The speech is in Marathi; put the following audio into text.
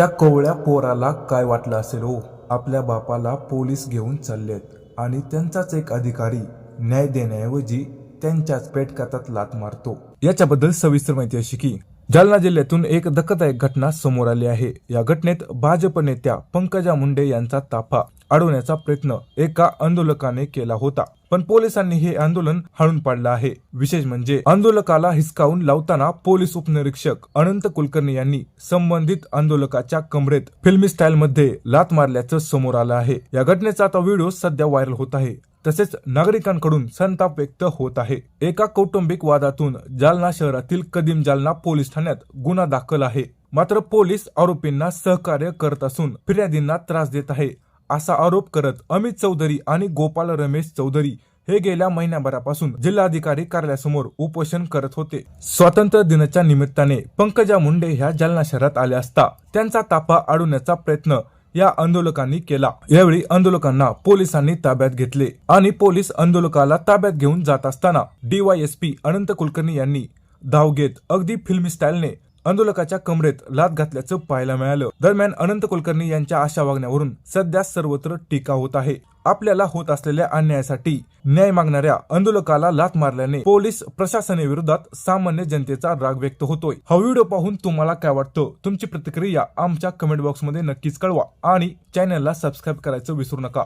त्या कोवळ्या पोराला काय वाटलं असेल हो? आपल्या बापाला पोलीस घेऊन चाललेत आणि त्यांचाच एक अधिकारी न्याय देण्याऐवजी त्यांच्याच पेटकातात लात मारतो. याच्याबद्दल सविस्तर माहिती अशी की जालना जिल्ह्यातून एक धक्कादायक घटना समोर आली आहे. या घटनेत भाजप नेत्या पंकजा मुंडे यांचा ताफा अडवण्याचा प्रयत्न एका आंदोलकाने केला होता. पण पोलिसांनी हे आंदोलन हाणून पाडलं आहे. विशेष म्हणजे आंदोलकाला हिसकावून लावताना पोलीस उपनिरीक्षक अनंत कुलकर्णी यांनी संबंधित आंदोलकाच्या कमरेत फिल्मी स्टाईल मध्ये लात मारल्याचं समोर आलं आहे. या घटनेचा आता व्हिडिओ सध्या व्हायरल होत आहे. तसेच नागरिकांकडून संताप व्यक्त होत आहे. एका कौटुंबिक वादातून जालना शहरातील कदीम जालना पोलीस ठाण्यात गुन्हा दाखल आहे. मात्र पोलीस आरोपींना सहकार्य करत असून फिर्यादींना त्रास देत आहे. असा आरोप करत अमित चौधरी आणि गोपाल रमेश चौधरी हे गेल्या महिन्याभरापासून जिल्हाधिकारी कार्यालयासमोर उपोषण करत होते. स्वातंत्र्य दिनाच्या निमित्ताने पंकजा मुंडे ह्या जालना शहरात आल्या असता त्यांचा ताफा अडवण्याचा प्रयत्न या आंदोलकांनी केला. यावेळी आंदोलकांना पोलिसांनी ताब्यात घेतले आणि पोलीस आंदोलकाला ताब्यात घेऊन जात असताना डीवायएसपी अनंत कुलकर्णी यांनी धाव घेत अगदी फिल्मी स्टाईलने आंदोलकाच्या कमरेत लात घातल्याचं पाहायला मिळालं. दरम्यान अनंत कुलकर्णी यांच्या अशा वागण्यावरून सध्या सर्वत्र टीका होत आहे. आपल्याला होत असलेल्या अन्यायासाठी न्याय मागणाऱ्या आंदोलकाला लात मारल्याने पोलीस प्रशासनाविरोधात सामान्य जनतेचा राग व्यक्त होतोय. हा व्हिडिओ पाहून तुम्हाला काय वाटतं? तुमची प्रतिक्रिया आमच्या कमेंट बॉक्समध्ये नक्कीच कळवा आणि चॅनलला सबस्क्राईब करायचं विसरू नका.